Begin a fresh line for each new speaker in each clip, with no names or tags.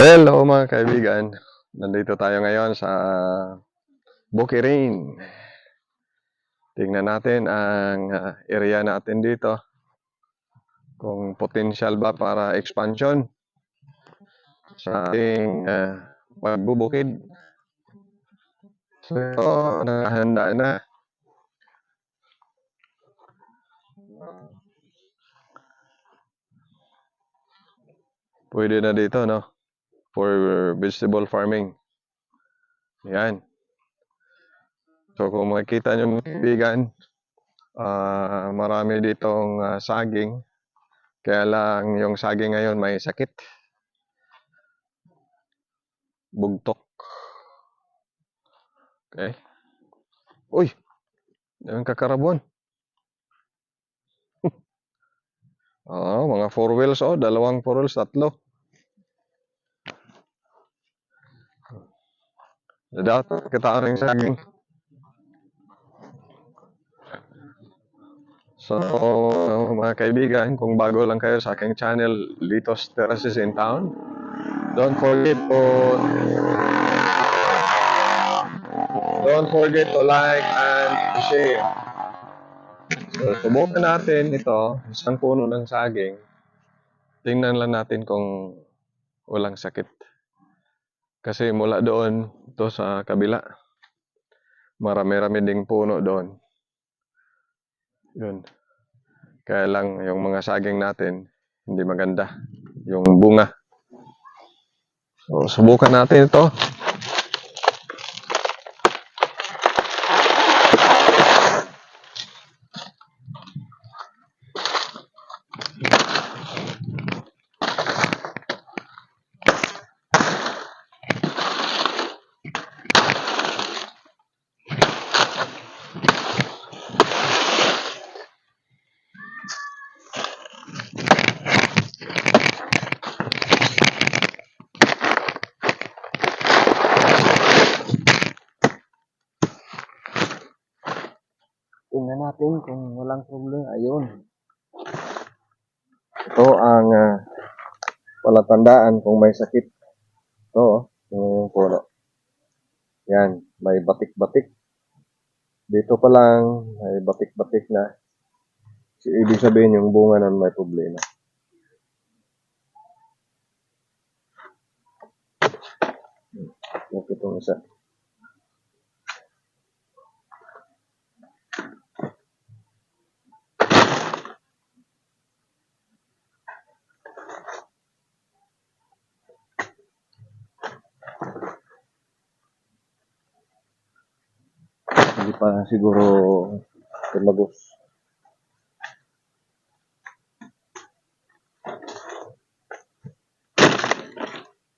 Hello mga kaibigan. Nandito tayo ngayon sa Bukirin. Tingnan natin ang ah, area natin dito. Kung potential ba para expansion sa ating ah, pagbubukid. So nakahanda na. Pwede na dito, no? For vegetable farming. Yan. So kung makikita nyo mga kaibigan, ah, marami ditong ah, saging. Kaya lang yung saging ngayon may sakit. Bugtok. Okay. Uy! Yung kakarabon. Oo, mga four wheels oh, dalawang four wheels, tatlo. Dapat kita rin saging. So, mga kaibigan, kung bago lang kayo sa aking channel, Litos Terraces in Town, don't forget to don't forget to like and share. So, subukan natin ito, isang puno ng saging. Tingnan lang natin kung walang sakit. Kasi mula doon, to sa kabila, marami-rami ding puno doon. Yun. Kaya lang, yung mga saging natin, hindi maganda. Yung bunga. So, subukan natin ito. Tingnan natin kung walang problema. Ayun. Ito ang ah, palatandaan kung may sakit. Ito, oh, yung puno. Yan, may batik-batik. Dito pa lang, may batik-batik na. So, ibig sabihin yung bunga na may problema. Okay itong isa. Hindi pa siguro tumagos.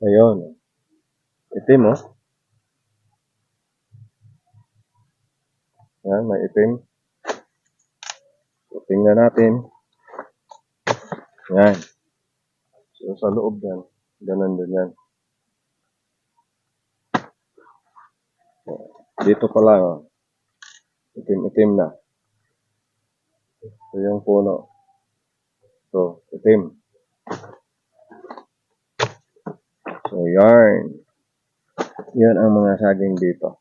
Ayun. Itim, oh. Yan, may itim. So, tingnan natin. Yan. So, sa loob yan. Ganun din yan. Dito pa lang, oh. Itim-itim na. Ito yung puno. So, itim. So, yarn. Yan ang mga saging dito.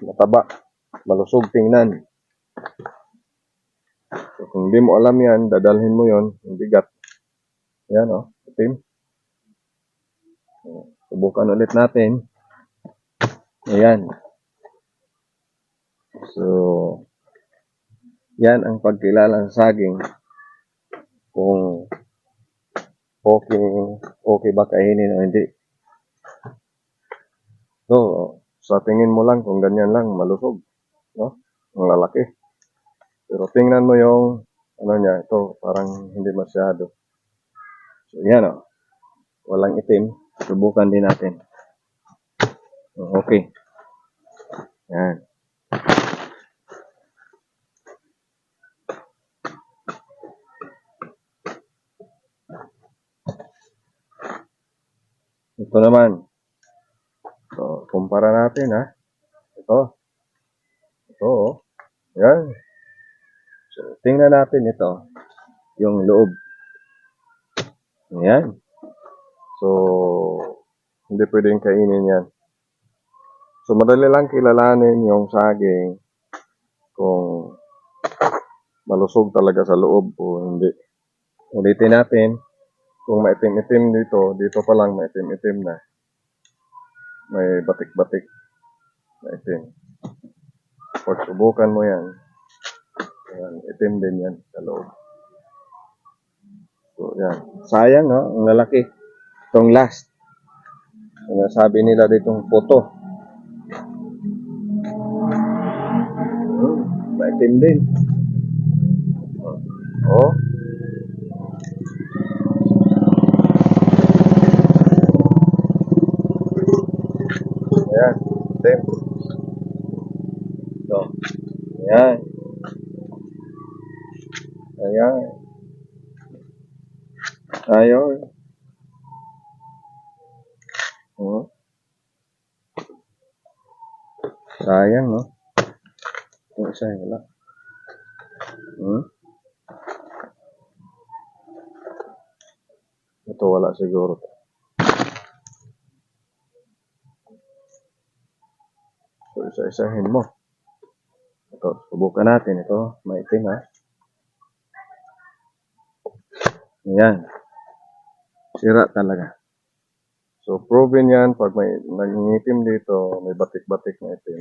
Mataba. Malusog tingnan. So, kung di mo alam yan, dadalhin mo yon yung bigat. Yan, oh. Itim. Subukan ulit natin. Ayan. So, yan ang pagkilala sa saging. Kung okay, okay ba kainin o hindi. So, sa tingin mo lang, kung ganyan lang, malusog. No? Ang lalaki. Pero tingnan mo yung, ano niya, ito, parang hindi masyado. So, yan o. Walang itim. Subukan din natin. Okay. Yan. Ito naman. So, kumpara natin ha. Ito. Ito oh. Yan. So, tingnan natin ito. Yung loob. Ayan. So, hindi pwedeng kainin yan. So, madali lang kilalanin yung saging kung malusog talaga sa loob o hindi. Ulitin natin, kung maitim-itim dito, dito pa lang maitim-itim na. May batik-batik na itim. Pag subukan mo yan, ayan, itim din yan sa loob. So, yan. Sayang, no? Ang lalaki. Itong last. Ang sabi nila ditong photo. Maitim din. Oh. Ayan, itim. Ito. Ayan. Ayan. Ayaw. Oh. Sayang, no? Yung isa, wala. Hmm? Ito, wala siguro. So, isa-isahin mo. Ito, subukan natin. Ito, maitim, ha? Ayan. Sira talaga. So, proven yan pag may nangingitim dito, may batik-batik na itim.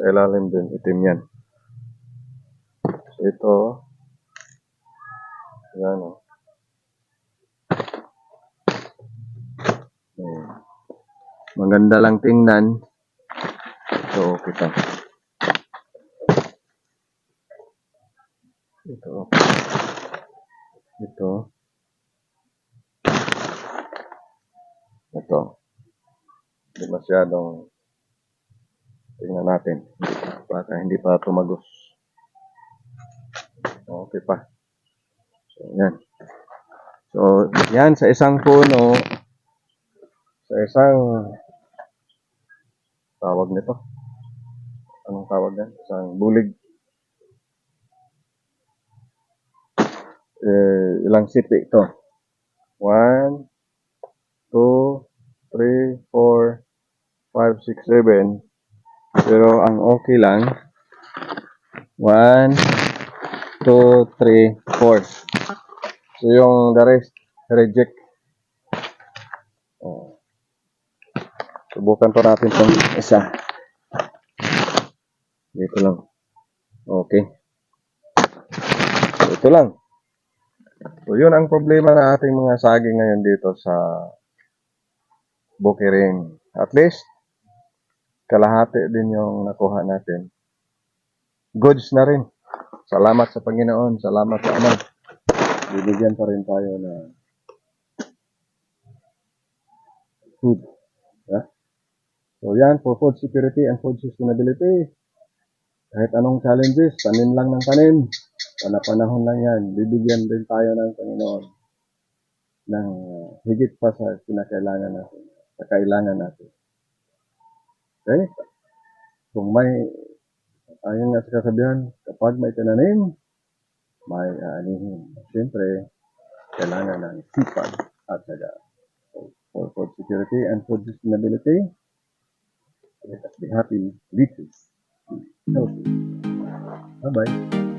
Sa ilalim din, itim yan. So, ito, yan o. Hmm. Maganda lang tingnan. So, kita. Ito. Ito. Ito. Hindi masyadong natin. Baka hindi pa tumagos. Okay pa. So, yan. So, yan sa isang puno, sa isang tawag nito. Anong tawag yan? Isang bulig. Eh, ilang sipi ito? 1, 2, 3, 4, 5, 6, 7. Pero ang okay lang, 1, 2, 3, 4. So yung the rest, reject. Oh. Subukan pa natin itong isa. Dito lang. Okay. So, ito lang. So, yun ang problema ng ating mga saging ngayon dito sa Bukirin. At least, kalahati din yung nakuha natin. Goods na rin. Salamat sa Panginoon. Salamat sa Ama. Bibigyan pa rin tayo na food. Yeah? So, yan for food security and food sustainability. Kahit anong challenges, tanim lang ng tanim. Panapanahon lang yan. Bibigyan din tayo ng Panginoon ng uh, higit pa sa kinakailangan natin. Sa kailangan natin. Okay? Kung may, ayun nga sa kasabihan, kapag may tinanim, may aanihin. Siyempre, kailangan ng sipag at saka for food security and food sustainability. Let us be happy, rich, healthy. Bye-bye.